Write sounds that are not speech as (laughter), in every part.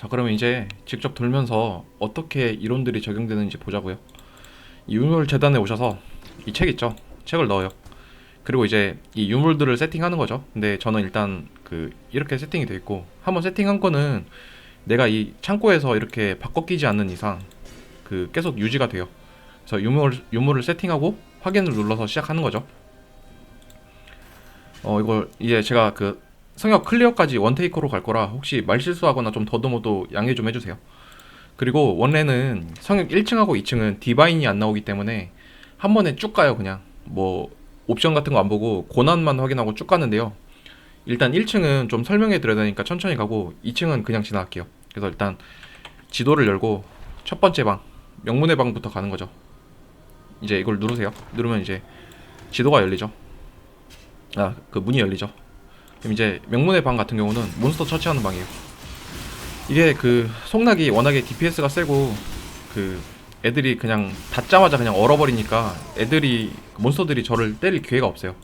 자 그러면 이제 직접 돌면서 어떻게 이론들이 적용되는지 보자고요. 이 유물 재단에 오셔서 이 책 있죠? 책을 넣어요. 그리고 이제 이 유물들을 세팅하는 거죠. 근데 저는 일단 그 이렇게 세팅이 돼 있고 한번 세팅한 거는 내가 이 창고에서 이렇게 바꿔 끼지 않는 이상 그 계속 유지가 돼요. 그래서 유물 유물을 세팅하고 확인을 눌러서 시작하는 거죠. 어 이걸 이제 제가 그 성역 클리어까지 원테이커로 갈 거라 혹시 말 실수하거나 좀 더듬어도 양해 좀 해주세요. 그리고 원래는 성역 1층하고 2층은 디바인이 안 나오기 때문에 한 번에 쭉 가요 그냥 뭐 옵션 같은 거 안 보고 고난만 확인하고 쭉 가는데요. 일단 1층은 좀 설명해 드려야 되니까 천천히 가고 2층은 그냥 지나갈게요. 그래서 일단 지도를 열고 첫 번째 방 명문의 방부터 가는 거죠. 이제 이걸 누르세요. 누르면 이제 지도가 열리죠. 아 그 문이 열리죠. 그럼 이제 명문의 방 같은 경우는 몬스터 처치하는 방이에요. 이게 그 속락이 워낙에 DPS가 세고 그 애들이 그냥 닿자마자 그냥 얼어버리니까 애들이 몬스터들이 저를 때릴 기회가 없어요.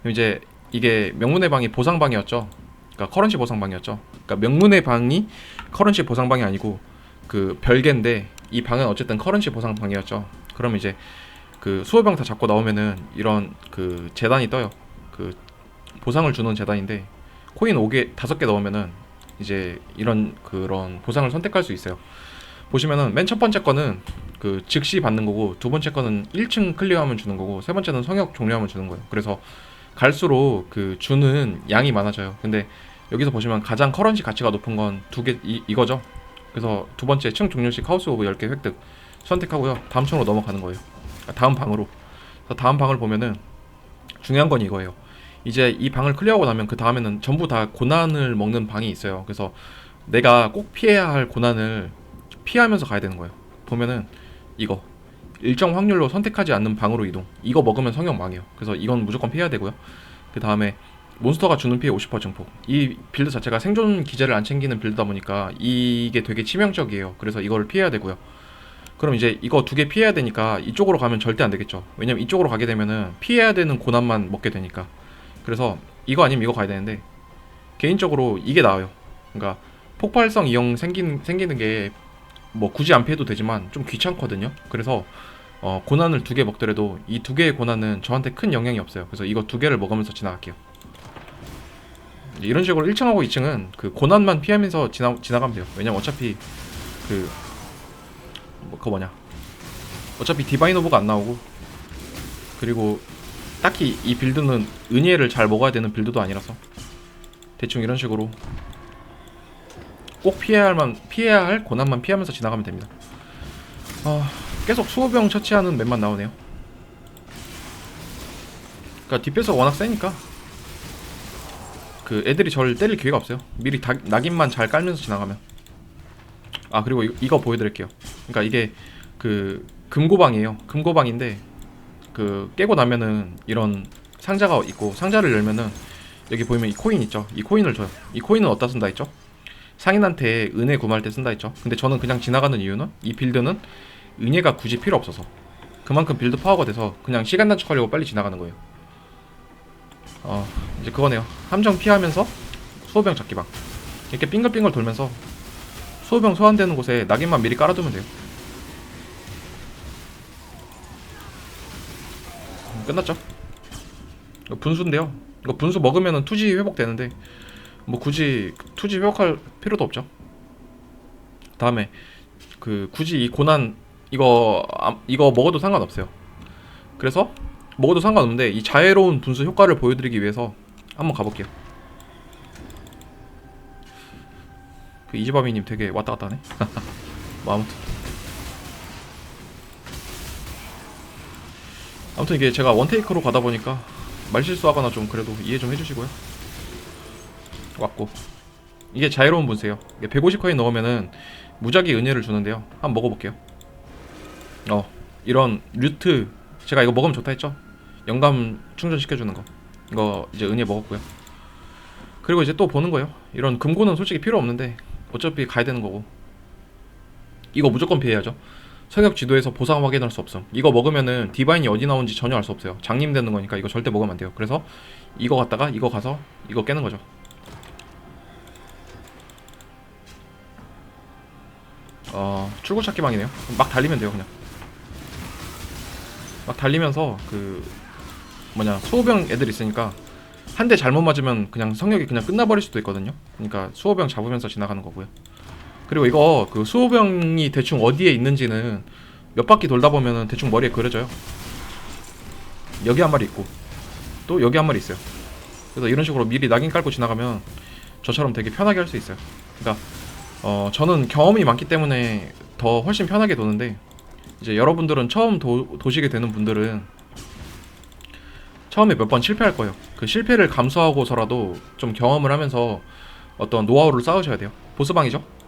그럼 이제 이게 명문의 방이 보상방이었죠. 그러니까 커런시 보상방이었죠. 그러니까 명문의 방이 커런시 보상방이 아니고 그 별개인데 이 방은 어쨌든 커런시 보상방이었죠. 그럼 이제 그 수호병 다 잡고 나오면은 이런 그 재단이 떠요. 그 보상을 주는 재단인데 코인 5개 5개 넣으면은 이제 이런 그런 보상을 선택할 수 있어요. 보시면은 맨 첫 번째 거는 그 즉시 받는 거고 두 번째 거는 1층 클리어하면 주는 거고 세 번째는 성역 종료하면 주는 거예요. 그래서 갈수록 그 주는 양이 많아져요. 근데 여기서 보시면 가장 커런시 가치가 높은 건 두 개 이거죠. 그래서 두 번째 층 종료 시 하우스 오브 10개 획득 선택하고요. 다음 층으로 넘어가는 거예요. 아, 다음 방으로. 다음 방을 보면은 중요한 건 이거예요. 이제 이 방을 클리어하고 나면 그 다음에는 전부 다 고난을 먹는 방이 있어요. 그래서 내가 꼭 피해야 할 고난을 피하면서 가야 되는 거예요. 보면은 이거 일정 확률로 선택하지 않는 방으로 이동. 이거 먹으면 성형 망해요. 그래서 이건 무조건 피해야 되고요. 그 다음에 몬스터가 주는 피해 50% 증폭. 이 빌드 자체가 생존 기제를 안 챙기는 빌드다 보니까 이게 되게 치명적이에요. 그래서 이걸 피해야 되고요. 그럼 이제 이거 두 개 피해야 되니까 이쪽으로 가면 절대 안 되겠죠. 왜냐면 이쪽으로 가게 되면은 피해야 되는 고난만 먹게 되니까. 그래서 이거 아니면 이거 가야 되는데 개인적으로 이게 나아요. 그러니까 폭발성 이형 생긴 생기는 게 뭐 굳이 안 피해도 되지만 좀 귀찮거든요. 그래서 어, 고난을 두 개 먹더라도 이 두 개의 고난은 저한테 큰 영향이 없어요. 그래서 이거 두 개를 먹으면서 지나갈게요. 이런 식으로 1층하고 2층은 그 고난만 피하면서 지나 지나가면 돼요. 왜냐면 어차피 그 뭐, 그거 뭐냐 어차피 디바인 오브가 안 나오고 그리고 딱히 이 빌드는 은혜를 잘 먹어야 되는 빌드도 아니라서 대충 이런 식으로 꼭 피해야 할만 피해야 할 고난만 피하면서 지나가면 됩니다. 아 계속 수호병 처치하는 맵만 나오네요. 그러니까 뒷배서 워낙 세니까 그 애들이 저를 때릴 기회가 없어요. 미리 다, 낙인만 잘 깔면서 지나가면. 아 그리고 이, 이거 보여드릴게요. 그러니까 이게 그 금고방이에요. 금고방인데 그 깨고 나면은 이런 상자가 있고 상자를 열면은 여기 보이면 이 코인 있죠. 이 코인을 줘요. 이 코인은 어디다 쓴다 했죠? 상인한테 은혜 구매할 때 쓴다 했죠. 근데 저는 그냥 지나가는 이유는 이 빌드는 은혜가 굳이 필요 없어서 그만큼 빌드 파워가 돼서 그냥 시간 단축하려고 빨리 지나가는 거예요. 어 이제 그거네요. 함정 피하면서 수호병 잡기방 이렇게 빙글빙글 돌면서 수호병 소환되는 곳에 낙인만 미리 깔아두면 돼요. 끝났죠? 이거 분수인데요. 이거 분수 먹으면은 투지 회복되는데 뭐 굳이 투지 회복할 필요도 없죠. 다음에 그 굳이 이 고난 이거 아, 이거 먹어도 상관없어요. 그래서 먹어도 상관없는데 이 자애로운 분수 효과를 보여드리기 위해서 한번 가볼게요. 그 이지바비님 되게 왔다 갔다 하네. (laughs) 뭐 아무튼 아무튼 이게 제가 원테이크로 가다 보니까 말실수하거나 좀 그래도 이해 좀 해주시고요. 왔고 이게 자유로운 분수예요. 이게 150코인 넣으면은 무작위 은혜를 주는데요. 한번 먹어볼게요. 어 이런 류트 제가 이거 먹으면 좋다 했죠. 영감 충전시켜주는 거 이거 이제 은혜 먹었고요. 그리고 이제 또 보는 거예요. 이런 금고는 솔직히 필요 없는데 어차피 가야 되는 거고 이거 무조건 피해야죠. 성역 지도에서 보상 확인할 수 없음. 이거 먹으면은 디바인이 어디 나온지 전혀 알 수 없어요. 장님 되는 거니까 이거 절대 먹으면 안 돼요. 그래서 이거 갖다가 이거 가서 이거 깨는 거죠. 어 출구 찾기 방이네요. 막 달리면 돼요 그냥. 막 달리면서 그 뭐냐 수호병 애들 있으니까 한 대 잘못 맞으면 그냥 성역이 그냥 끝나버릴 수도 있거든요. 그러니까 수호병 잡으면서 지나가는 거고요. 그리고 이거 그 수호병이 대충 어디에 있는지는 몇 바퀴 돌다 보면은 대충 머리에 그려져요. 여기 한 마리 있고 또 여기 한 마리 있어요. 그래서 이런 식으로 미리 낙인 깔고 지나가면 저처럼 되게 편하게 할 수 있어요. 그러니까 어 저는 경험이 많기 때문에 더 훨씬 편하게 도는데 이제 여러분들은 처음 도, 도시게 되는 분들은 처음에 몇 번 실패할 거예요. 그 실패를 감수하고서라도 좀 경험을 하면서 어떤 노하우를 쌓으셔야 돼요. 보스방이죠?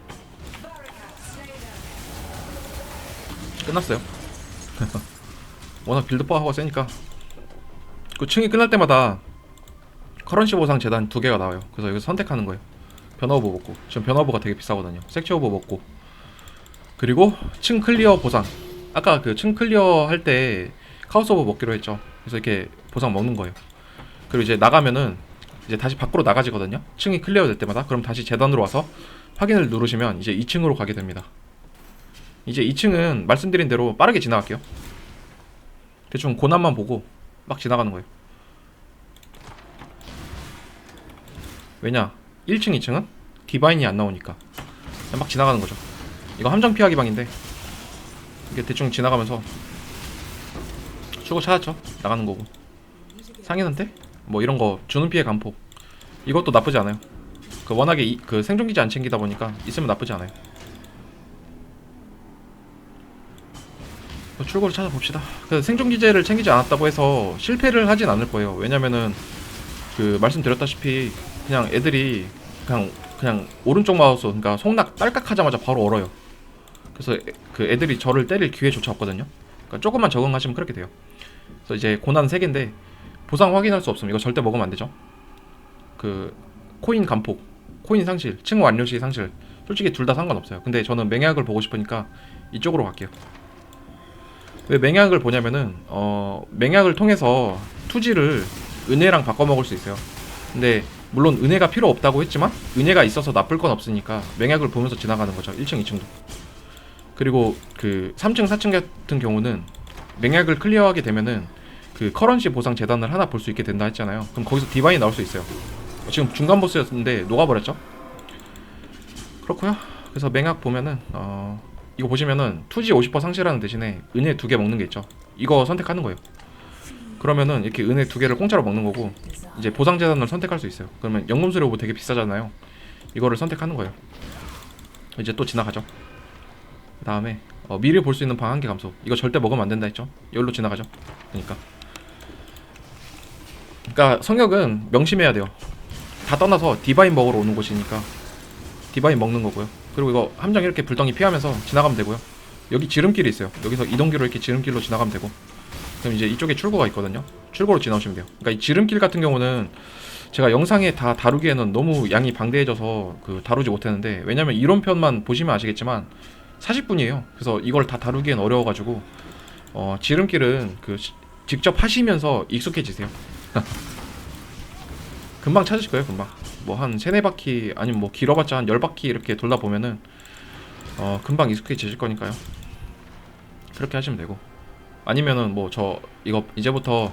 끝났어요. (laughs) 워낙 빌드 파워가 세니까 그 층이 끝날 때마다 커런시 보상 재단 두 개가 나와요. 그래서 여기서 선택하는 거예요. 변화오버 먹고 지금 변화오버가 되게 비싸거든요. 섹치 오버 먹고 그리고 층 클리어 보상 아까 그 층 클리어 할 때 카우스 오버 먹기로 했죠. 그래서 이렇게 보상 먹는 거예요. 그리고 이제 나가면은 이제 다시 밖으로 나가지거든요. 층이 클리어 될 때마다 그럼 다시 재단으로 와서 확인을 누르시면 이제 2층으로 가게 됩니다. 이제 2층은 말씀드린 대로 빠르게 지나갈게요. 대충 고난만 보고 막 지나가는 거예요. 왜냐? 1층, 2층은 디바인이 안 나오니까 그냥 막 지나가는 거죠. 이거 함정 피하기 방인데 이게 대충 지나가면서 출구 찾았죠. 나가는 거고 상인한테 뭐 이런 거 주는 피해 감폭 이것도 나쁘지 않아요. 그 워낙에 이, 그 생존기지 안 챙기다 보니까 있으면 나쁘지 않아요. 출구를 찾아봅시다. 그 생존 기제를 챙기지 않았다고 해서 실패를 하진 않을 거예요. 왜냐면은 그 말씀드렸다시피 그냥 애들이 그냥 그냥 오른쪽 마우스 그러니까 속락 딸깍하자마자 바로 얼어요. 그래서 애, 그 애들이 저를 때릴 기회조차 없거든요. 그러니까 조금만 적응하시면 그렇게 돼요. 그래서 이제 고난 3개인데 보상 확인할 수 없으면 이거 절대 먹으면 안 되죠. 그 코인 감폭, 코인 상실, 층 완료 시 상실. 솔직히 둘 다 상관없어요. 근데 저는 맹약을 보고 싶으니까 이쪽으로 갈게요. 왜 맹약을 보냐면은 어 맹약을 통해서 투지를 은혜랑 바꿔 먹을 수 있어요. 근데 물론 은혜가 필요 없다고 했지만 은혜가 있어서 나쁠 건 없으니까 맹약을 보면서 지나가는 거죠. 1층, 2층도. 그리고 그 3층, 4층 같은 경우는 맹약을 클리어하게 되면은 그 커런시 보상 재단을 하나 볼 수 있게 된다 했잖아요. 그럼 거기서 디바인이 나올 수 있어요. 지금 중간 보스였는데 녹아버렸죠. 그렇고요. 그래서 맹약 보면은 어 이거 보시면은 투지 50% 상실하는 대신에 은혜 두 개 먹는 게 있죠. 이거 선택하는 거예요. 그러면은 이렇게 은혜 두 개를 공짜로 먹는 거고 이제 보상 재단을 선택할 수 있어요. 그러면 연금 수료부 되게 비싸잖아요. 이거를 선택하는 거예요. 이제 또 지나가죠. 그 다음에 어, 미리 볼 수 있는 방 한 개 감소. 이거 절대 먹으면 안 된다 했죠. 여기로 지나가죠. 그러니까. 그러니까 성역은 명심해야 돼요. 다 떠나서 디바인 먹으러 오는 곳이니까 디바인 먹는 거고요. 그리고 이거 함정 이렇게 불덩이 피하면서 지나가면 되고요. 여기 지름길이 있어요. 여기서 이동기로 이렇게 지름길로 지나가면 되고. 그럼 이제 이쪽에 출구가 있거든요. 출구로 지나오시면 돼요. 그러니까 이 지름길 같은 경우는 제가 영상에 다 다루기에는 너무 양이 방대해져서 그 다루지 못했는데 왜냐면 이론편만 보시면 아시겠지만 40분이에요. 그래서 이걸 다 다루기엔 어려워가지고 어, 지름길은 그 시- 직접 하시면서 익숙해지세요. (laughs) 금방 찾으실 거예요, 금방. 뭐 한 세네 바퀴 아니면 뭐 길어봤자 한 열 바퀴 이렇게 돌다 보면은 어, 금방 익숙해지실 거니까요. 그렇게 하시면 되고 아니면은 뭐 저 이거 이제부터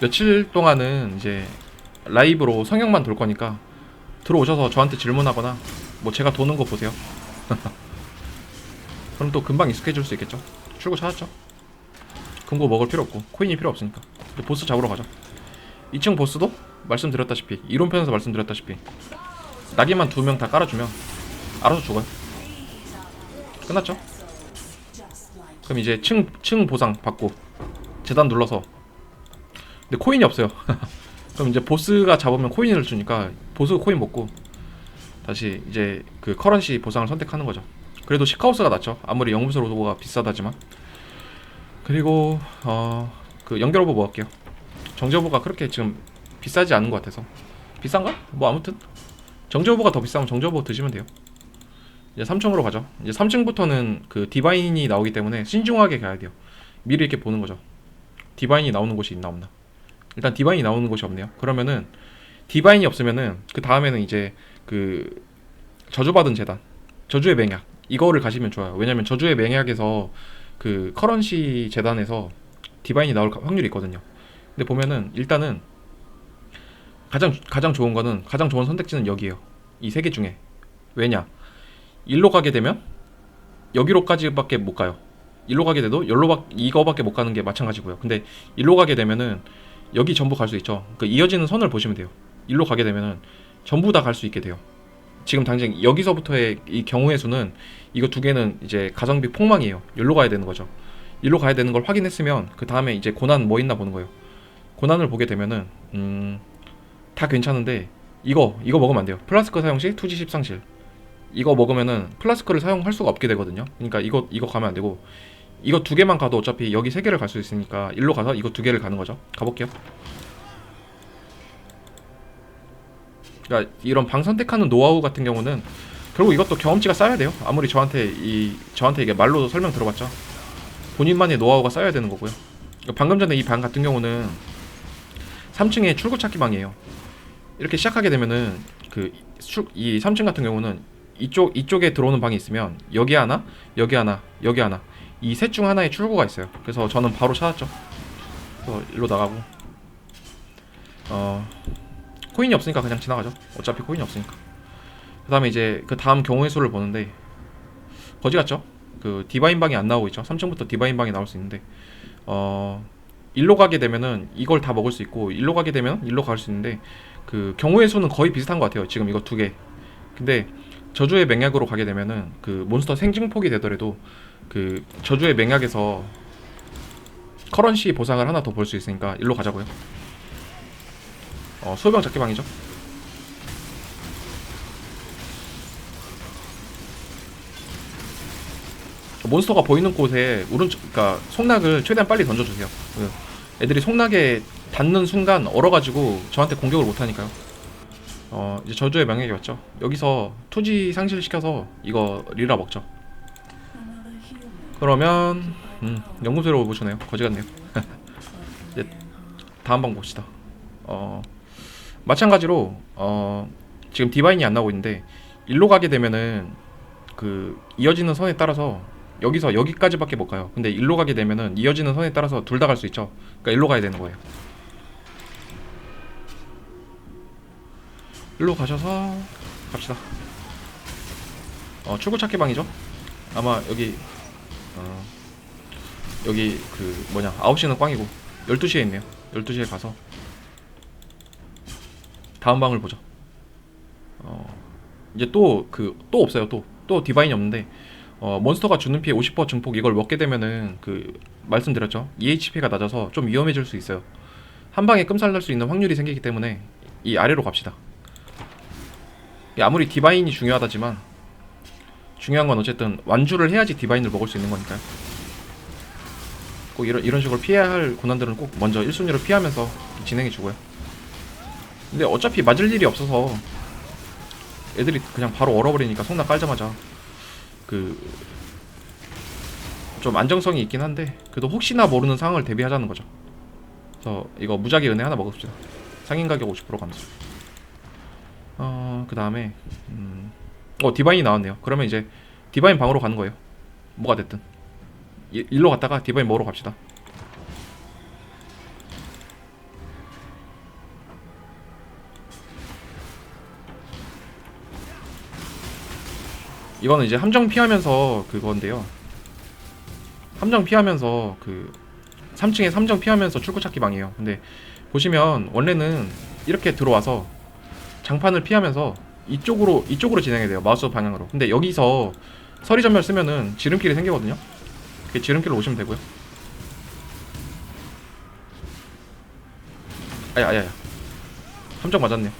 며칠 동안은 이제 라이브로 성형만 돌 거니까 들어오셔서 저한테 질문하거나 뭐 제가 도는 거 보세요. (laughs) 그럼 또 금방 익숙해질 수 있겠죠. 출구 찾았죠. 금고 먹을 필요 없고 코인이 필요 없으니까 보스 잡으러 가죠. 2층 보스도 말씀드렸다시피 이론편에서 말씀드렸다시피 낙인만 두 명 다 깔아주면 알아서 죽어요. 끝났죠? 그럼 이제 층, 층 보상 받고 재단 눌러서 근데 코인이 없어요. (laughs) 그럼 이제 보스가 잡으면 코인을 주니까 보스 코인 먹고 다시 이제 그 커런시 보상을 선택하는 거죠. 그래도 시카우스가 낫죠. 아무리 영무소 로고가 비싸다지만 그리고 어 그 연결 오버 먹을게요. 정지 오버가 그렇게 지금 비싸지 않은 것 같아서 비싼가? 뭐 아무튼 정지 오버가 더 비싸면 정지 오버 드시면 돼요. 이제 3층으로 가죠. 이제 3층부터는 그 디바인이 나오기 때문에 신중하게 가야 돼요. 미리 이렇게 보는 거죠. 디바인이 나오는 곳이 있나 없나. 일단 디바인이 나오는 곳이 없네요. 그러면은 디바인이 없으면은 그 다음에는 이제 그 저주받은 재단, 저주의 맹약 이거를 가시면 좋아요. 왜냐면 저주의 맹약에서 그 커런시 재단에서 디바인이 나올 가- 확률이 있거든요. 근데 보면은 일단은 가장 가장 좋은 거는 가장 좋은 선택지는 여기예요. 이 세 개 중에 왜냐? 일로 가게 되면 여기로까지밖에 못 가요. 일로 가게 돼도 열로 이거밖에 못 가는 게 마찬가지고요. 근데 일로 가게 되면은 여기 전부 갈 수 있죠. 그 이어지는 선을 보시면 돼요. 일로 가게 되면은 전부 다 갈 수 있게 돼요. 지금 당장 여기서부터의 이 경우의 수는 이거 두 개는 이제 가성비 폭망이에요. 일로 가야 되는 거죠. 일로 가야 되는 걸 확인했으면 그 다음에 이제 고난 뭐 있나 보는 거예요. 고난을 보게 되면은 음, 다 괜찮은데 이거 이거 먹으면 안 돼요. 플라스크 사용 시 투지 10상실. 이거 먹으면은 플라스크를 사용할 수가 없게 되거든요. 그러니까 이거 이거 가면 안 되고 이거 두 개만 가도 어차피 여기 세 개를 갈 수 있으니까 일로 가서 이거 두 개를 가는 거죠. 가볼게요. 그러니까 이런 방 선택하는 노하우 같은 경우는 결국 이것도 경험치가 쌓여야 돼요. 아무리 저한테 이 저한테 이게 말로 설명 들어봤자 본인만의 노하우가 쌓여야 되는 거고요. 방금 전에 이 방 같은 경우는 3층에 출구 찾기 방이에요. 이렇게 시작하게 되면은 그이 3층 같은 경우는 이쪽 이쪽에 들어오는 방이 있으면 여기 하나, 여기 하나, 여기 하나 이 셋 중 하나에 출구가 있어요. 그래서 저는 바로 찾았죠. 그래서 일로 나가고 어 코인이 없으니까 그냥 지나가죠. 어차피 코인이 없으니까. 그다음에 이제 그 다음 경우의 수를 보는데 거지 같죠? 그 디바인 방이 안 나오고 있죠. 3층부터 디바인 방이 나올 수 있는데 어 일로 가게 되면은 이걸 다 먹을 수 있고 일로 가게 되면 일로 갈 수 있는데 그 경우의 수는 거의 비슷한 것 같아요. 지금 이거 두 개. 근데 저주의 맹약으로 가게 되면은 그 몬스터 생증폭이 되더라도 그 저주의 맹약에서 커런시 보상을 하나 더 볼 수 있으니까 일로 가자고요. 어, 소병 잡기 방이죠. 몬스터가 보이는 곳에 오른쪽, 그러니까 속락을 최대한 빨리 던져주세요. 그 애들이 속락에 닿는 순간 얼어가지고 저한테 공격을 못하니까요. 어 이제 저주의 명예가 왔죠. 여기서 투지 상실시켜서 이거 리라 먹죠. 그러면 음, 연구소로 오시네요. 거지 같네요. (laughs) 이제 다음 방 봅시다. 어 마찬가지로 어 지금 디바인이 안 나오고 있는데 일로 가게 되면은 그 이어지는 선에 따라서 여기서 여기까지밖에 못 가요. 근데 일로 가게 되면은 이어지는 선에 따라서 둘 다 갈 수 있죠. 그러니까 일로 가야 되는 거예요. 일로 가셔서 갑시다. 어, 출구 찾기 방이죠. 아마 여기 어, 여기 그 뭐냐 9시는 꽝이고 12시에 있네요. 12시에 가서 다음 방을 보죠. 어, 이제 또 그또 없어요. 또또 디바인이 없는데 어, 몬스터가 주는 피해 50% 증폭 이걸 먹게 되면은 그 말씀드렸죠. EHP가 낮아서 좀 위험해질 수 있어요. 한 방에 끔살 날 수 있는 확률이 생기기 때문에 이 아래로 갑시다. 이게 아무리 디바인이 중요하다지만 중요한 건 어쨌든 완주를 해야지 디바인을 먹을 수 있는 거니까요. 꼭 이런 이런 식으로 피해야 할 고난들은 꼭 먼저 1순위로 피하면서 진행해 주고요. 근데 어차피 맞을 일이 없어서 애들이 그냥 바로 얼어버리니까 속나 깔자마자 그 좀 안정성이 있긴 한데 그래도 혹시나 모르는 상황을 대비하자는 거죠. 그래서 이거 무작위 은혜 하나 먹읍시다. 상인 가격 50% 감소. 어, 그 다음에, 음, 어, 디바인이 나왔네요. 그러면 이제 디바인 방으로 가는 거예요. 뭐가 됐든. 이- 일로 갔다가 디바인 먹으러 갑시다. 이거는 이제 함정 피하면서 그건데요. 함정 피하면서 그 3층에 함정 피하면서 출구 찾기 방이에요. 근데 보시면 원래는 이렇게 들어와서 장판을 피하면서 이쪽으로 이쪽으로 진행해야 돼요 마우스 방향으로. 근데 여기서 서리 전멸 쓰면은 지름길이 생기거든요. 그 지름길로 오시면 되고요. 아야 아야 야 함정 맞았네요.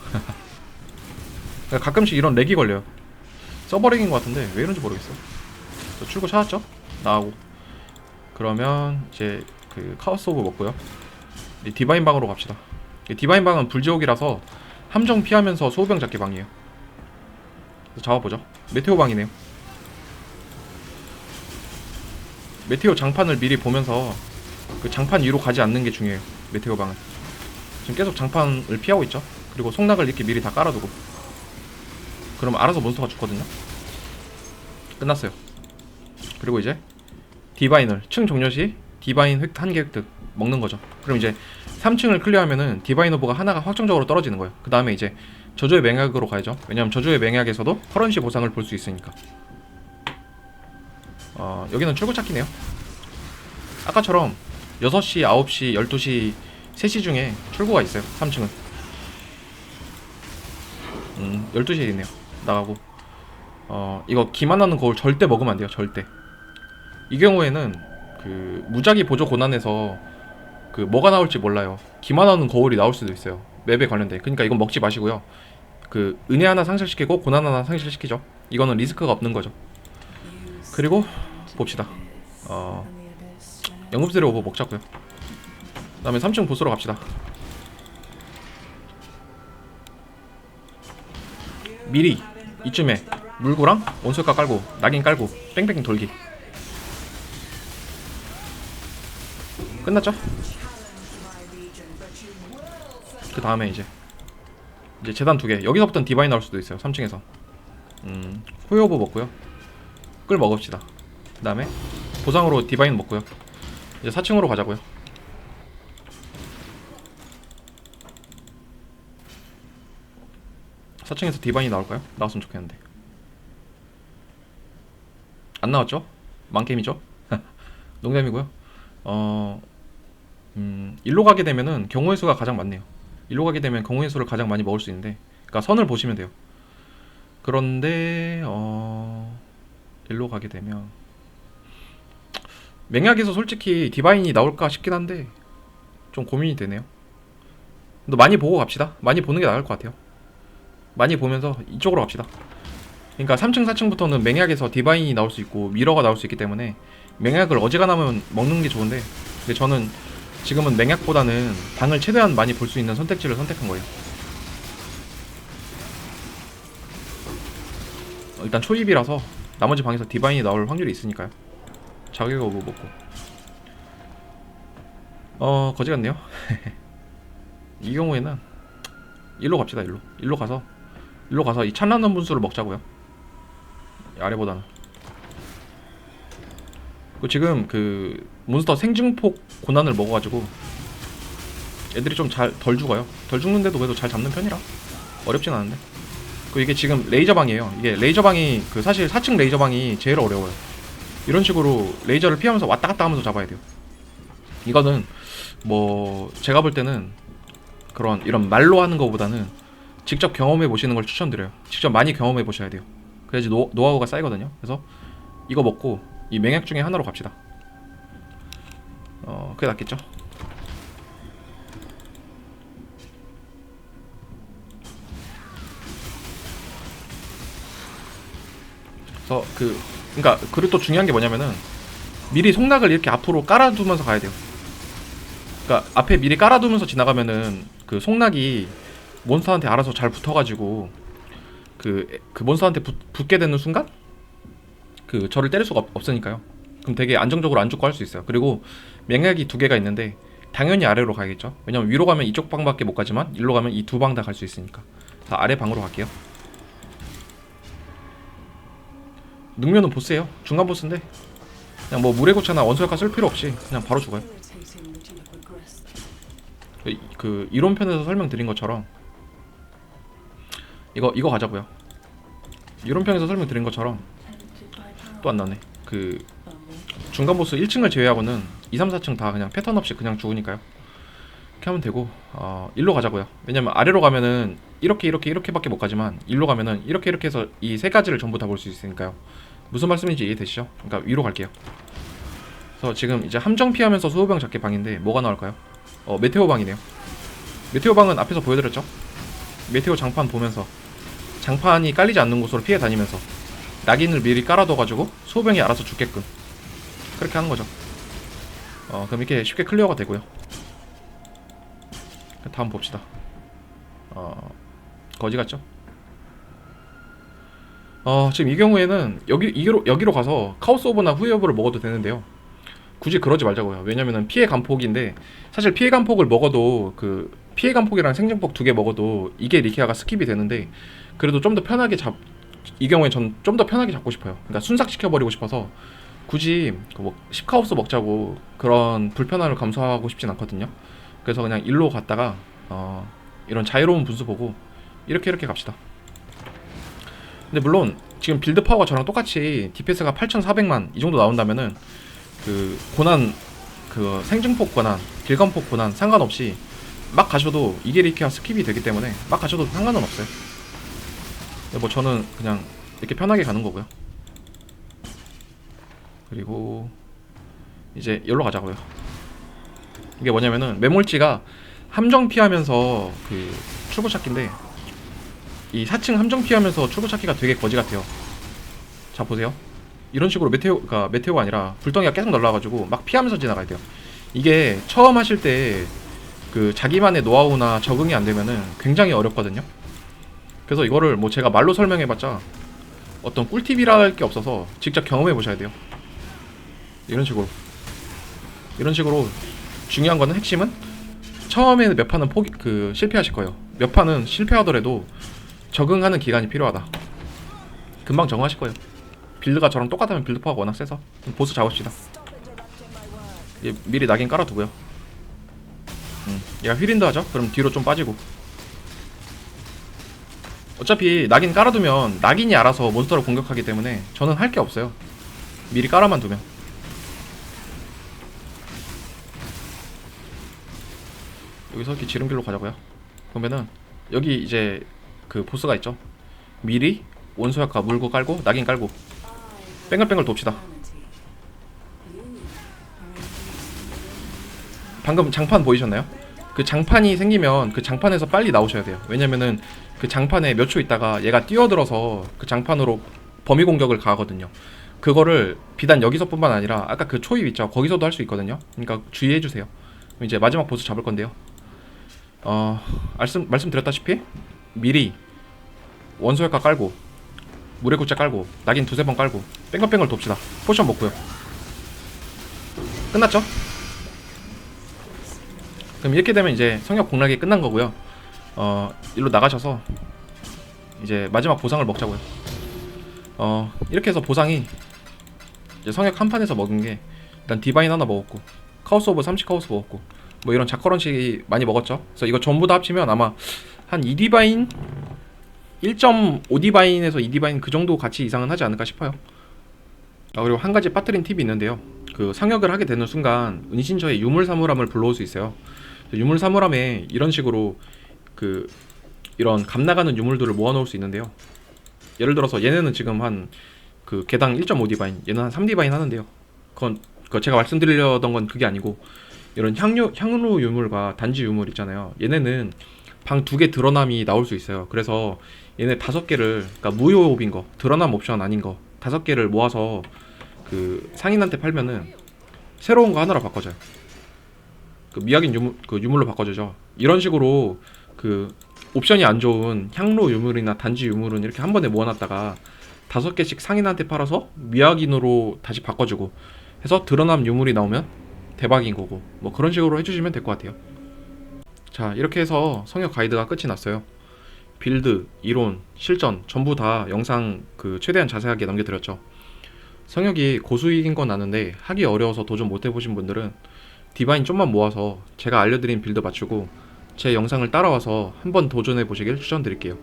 (laughs) 가끔씩 이런 렉이 걸려요. 서버렉인 것 같은데 왜 이런지 모르겠어. 저 출구 찾았죠? 나가고. 그러면 이제 그 카오스 오브 먹고요. 이 디바인 방으로 갑시다. 이 디바인 방은 불지옥이라서 함정 피하면서 소우병 잡기 방이에요. 잡아보죠. 메테오 방이네요. 메테오 장판을 미리 보면서 그 장판 위로 가지 않는 게 중요해요. 메테오 방은. 지금 계속 장판을 피하고 있죠. 그리고 속락을 이렇게 미리 다 깔아두고. 그럼 알아서 몬스터가 죽거든요. 끝났어요. 그리고 이제 디바인을 층 종료 시 디바인 획 한개 획득 먹는 거죠. 그럼 이제 3층을 클리어하면은 디바인 오브가 하나가 확정적으로 떨어지는 거예요. 그 다음에 이제 저주의 맹약으로 가야죠. 왜냐면 저주의 맹약에서도 커런시 보상을 볼 수 있으니까. 어, 여기는 출구 찾기네요. 아까처럼 6시, 9시, 12시, 3시 중에 출구가 있어요. 3층은. 음, 12시에 있네요. 나가고. 어, 이거 기만하는 거울 절대 먹으면 안 돼요. 절대. 이 경우에는 그 무작위 보조 고난에서 그 뭐가 나올지 몰라요. 기만하는 거울이 나올 수도 있어요. 맵에 관련돼. 그러니까 이건 먹지 마시고요. 그 은혜 하나 상실시키고 고난 하나 상실시키죠. 이거는 리스크가 없는 거죠. 그리고 봅시다. 어, 연금술의 오버 먹자고요. 그다음에 3층 보스로 갑시다. 미리 이쯤에 물구랑 원술가 깔고 낙인 깔고 뺑뺑 돌기. 끝났죠? 그 다음에 이제 이제 재단 두 개. 여기서부터는 디바인 나올 수도 있어요. 3층에서. 음, 오버 먹고요. 끌 먹읍시다. 그 다음에 보상으로 디바인 먹고요. 이제 4층으로 가자고요. 사층에서 디바인이 나올까요? 나왔으면 좋겠는데. 안 나왔죠? 망게임이죠? (laughs) 농담이고요. 어, 음, 일로 가게 되면은 경우의 수가 가장 많네요. 일로 가게 되면 경우의 수를 가장 많이 먹을 수 있는데, 그러니까 선을 보시면 돼요. 그런데 어, 일로 가게 되면 맹약에서 솔직히 디바인이 나올까 싶긴 한데 좀 고민이 되네요. 근데 많이 보고 갑시다. 많이 보는 게 나을 것 같아요. 많이 보면서 이쪽으로 갑시다. 그러니까 3층, 4층부터는 맹약에서 디바인이 나올 수 있고 미러가 나올 수 있기 때문에 맹약을 어지간하면 먹는 게 좋은데 근데 저는 지금은 맹약보다는 방을 최대한 많이 볼 수 있는 선택지를 선택한 거예요. 어, 일단 초입이라서 나머지 방에서 디바인이 나올 확률이 있으니까요. 자격 오브 먹고. 어 거지 같네요. (laughs) 이 경우에는 일로 갑시다 일로. 일로 가서 일로 가서 이 찬란한 분수를 먹자고요. 아래보다는. 그 지금 그 몬스터 생증폭 고난을 먹어가지고 애들이 좀 잘 덜 죽어요. 덜 죽는데도 그래도 잘 잡는 편이라 어렵진 않은데. 그 이게 지금 레이저 방이에요. 이게 레이저 방이 그 사실 4층 레이저 방이 제일 어려워요. 이런 식으로 레이저를 피하면서 왔다 갔다 하면서 잡아야 돼요. 이거는 뭐 제가 볼 때는 그런 이런 말로 하는 것보다는 직접 경험해 보시는 걸 추천드려요. 직접 많이 경험해 보셔야 돼요. 그래야지 노, 노하우가 쌓이거든요. 그래서 이거 먹고 이 맹약 중에 하나로 갑시다. 어, 그게 낫겠죠? 그래서 그 그러니까 그리고 또 중요한 게 뭐냐면은 미리 속락을 이렇게 앞으로 깔아두면서 가야 돼요. 그러니까 앞에 미리 깔아두면서 지나가면은 그 속락이 몬스터한테 알아서 잘 붙어가지고 그, 그 몬스터한테 붙, 붙게 되는 순간 그 저를 때릴 수가 없, 없으니까요. 그럼 되게 안정적으로 안 죽고 할 수 있어요. 그리고 맹약이 두 개가 있는데 당연히 아래로 가야겠죠. 왜냐면 위로 가면 이쪽 방밖에 못 가지만 일로 가면 이 두 방 다 갈 수 있으니까. 자 아래 방으로 갈게요. 능면은 보스예요. 중간 보스인데 그냥 뭐 물의 고차나 원소역화 쓸 필요 없이 그냥 바로 죽어요. 그, 그 이론편에서 설명드린 것처럼 이거 이거 가자고요. 이론편에서 설명드린 것처럼 또 안 나네. 그 중간 보스 1층을 제외하고는 2, 3, 4층 다 그냥 패턴 없이 그냥 죽으니까요. 이렇게 하면 되고 어, 일로 가자고요. 왜냐면 아래로 가면은 이렇게 이렇게 이렇게밖에 못 가지만 일로 가면은 이렇게 이렇게 해서 이 세 가지를 전부 다 볼 수 있으니까요. 무슨 말씀인지 이해되시죠? 그러니까 위로 갈게요. 그래서 지금 이제 함정 피하면서 수호병 잡기 방인데 뭐가 나올까요? 어 메테오 방이네요. 메테오 방은 앞에서 보여드렸죠? 메테오 장판 보면서 장판이 깔리지 않는 곳으로 피해 다니면서 낙인을 미리 깔아둬가지고 수호병이 알아서 죽게끔 그렇게 하는 거죠. 어 그럼 이렇게 쉽게 클리어가 되고요. 다음 봅시다. 어 거지 같죠? 어 지금 이 경우에는 여기 이기로, 여기로 가서 카오스 오브나 후회 오브를 먹어도 되는데요. 굳이 그러지 말자고요. 왜냐면은 피해 감폭인데 사실 피해 감폭을 먹어도 그 피해 감폭이랑 생존폭 두 개 먹어도 이게 리케아가 스킵이 되는데 그래도 좀 더 편하게 잡 이 경우에 전 좀 더 편하게 잡고 싶어요. 그러니까 순삭시켜 버리고 싶어서 굳이 그뭐 10카우스 먹자고 그런 불편함을 감수하고 싶진 않거든요. 그래서 그냥 일로 갔다가 어, 이런 자유로운 분수 보고 이렇게 이렇게 갑시다. 근데 물론 지금 빌드 파워가 저랑 똑같이 DPS가 8,400만 이 정도 나온다면은 그 고난 그 생증폭 고난, 길감폭 고난 상관없이 막 가셔도 이게 리키와 스킵이 되기 때문에 막 가셔도 상관은 없어요. 뭐 저는 그냥 이렇게 편하게 가는 거고요. 그리고 이제 여기로 가자고요. 이게 뭐냐면은 매몰지가 함정 피하면서 그 출구 찾기인데 이 4층 함정 피하면서 출구 찾기가 되게 거지 같아요. 자 보세요. 이런 식으로 메테오가 메테오가 아니라 불덩이가 계속 날라가지고 막 피하면서 지나가야 돼요. 이게 처음 하실 때 그 자기만의 노하우나 적응이 안 되면은 굉장히 어렵거든요. 그래서 이거를 뭐 제가 말로 설명해봤자 어떤 꿀팁이라 할 게 없어서 직접 경험해 보셔야 돼요. 이런 식으로 이런 식으로 중요한 거는 핵심은 처음에는 몇 판은 포기 그 실패하실 거예요. 몇 판은 실패하더라도 적응하는 기간이 필요하다. 금방 적응하실 거예요. 빌드가 저랑 똑같으면 빌드 파워가 워낙 세서 보스 잡읍시다. 예, 미리 낙인 깔아두고요. 음, 얘가 휘린드 하죠? 그럼 뒤로 좀 빠지고. 어차피 낙인 깔아두면 낙인이 알아서 몬스터를 공격하기 때문에 저는 할 게 없어요. 미리 깔아만 두면. 여기서 이렇게 지름길로 가자고요. 그러면은 여기 이제 그 보스가 있죠. 미리 원소 약화 물고 깔고 낙인 깔고 뺑글뺑글 돕시다. 방금 장판 보이셨나요? 그 장판이 생기면 그 장판에서 빨리 나오셔야 돼요. 왜냐면은 그 장판에 몇 초 있다가 얘가 뛰어들어서 그 장판으로 범위 공격을 가하거든요. 그거를 비단 여기서뿐만 아니라 아까 그 초입 있죠. 거기서도 할 수 있거든요. 그러니까 주의해 주세요. 이제 마지막 보스 잡을 건데요. 어, 말씀 말씀드렸다시피 미리 원소 효과 깔고 물의 굿자 깔고 낙인 두세 번 깔고 뺑글뺑글 돕시다. 포션 먹고요. 끝났죠? 그럼 이렇게 되면 이제 성역 공략이 끝난 거고요. 어, 일로 나가셔서 이제 마지막 보상을 먹자고요. 어, 이렇게 해서 보상이 이제 성역 한 판에서 먹은 게 일단 디바인 하나 먹었고 카우스 오브 30 카우스 먹었고 뭐 이런 자커런치 많이 먹었죠. 그래서 이거 전부 다 합치면 아마 한 2디바인 1.5디바인에서 2디바인 그 정도 가치 이상은 하지 않을까 싶어요. 아 그리고 한 가지 빠뜨린 팁이 있는데요. 그 상역을 하게 되는 순간 은신처에 유물사물함을 불러올 수 있어요. 유물사물함에 이런 식으로 그 이런 감 나가는 유물들을 모아놓을 수 있는데요. 예를 들어서 얘네는 지금 한 그 개당 1.5디바인, 얘는 한 3디바인 하는데요. 그건 그 제가 말씀드리려던 건 그게 아니고 이런 향유 향로 유물과 단지 유물 있잖아요. 얘네는 방 두 개 드러남이 나올 수 있어요. 그래서 얘네 다섯 개를 그러니까 무효옵인 거, 드러남 옵션 아닌 거 다섯 개를 모아서 그 상인한테 팔면은 새로운 거 하나로 바꿔줘요. 그 미약인 유물 그 유물로 바꿔주죠. 이런 식으로 그 옵션이 안 좋은 향로 유물이나 단지 유물은 이렇게 한 번에 모아놨다가 다섯 개씩 상인한테 팔아서 미약인으로 다시 바꿔주고 해서 드러남 유물이 나오면 대박인 거고 뭐 그런 식으로 해주시면 될 것 같아요. 자 이렇게 해서 성역 가이드가 끝이 났어요. 빌드, 이론, 실전 전부 다 영상 그 최대한 자세하게 남겨드렸죠. 성역이 고수익인 건 아는데 하기 어려워서 도전 못 해보신 분들은 디바인 좀만 모아서 제가 알려드린 빌드 맞추고 제 영상을 따라와서 한번 도전해 보시길 추천드릴게요.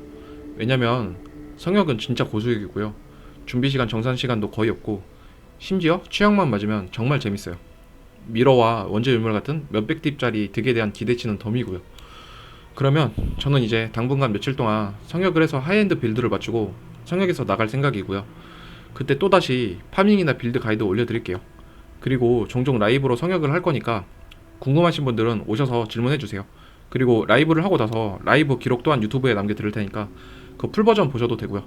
왜냐면 성역은 진짜 고수익이고요. 준비 시간 정산 시간도 거의 없고 심지어 취향만 맞으면 정말 재밌어요. 미러와 원재 유물 같은 몇백 딥짜리 득에 대한 기대치는 덤이고요. 그러면 저는 이제 당분간 며칠 동안 성역을 해서 하이엔드 빌드를 맞추고 성역에서 나갈 생각이고요. 그때 또다시 파밍이나 빌드 가이드 올려드릴게요. 그리고 종종 라이브로 성역을 할 거니까 궁금하신 분들은 오셔서 질문해 주세요. 그리고 라이브를 하고 나서 라이브 기록 또한 유튜브에 남겨드릴 테니까 그 풀버전 보셔도 되고요.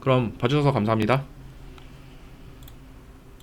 그럼 봐주셔서 감사합니다.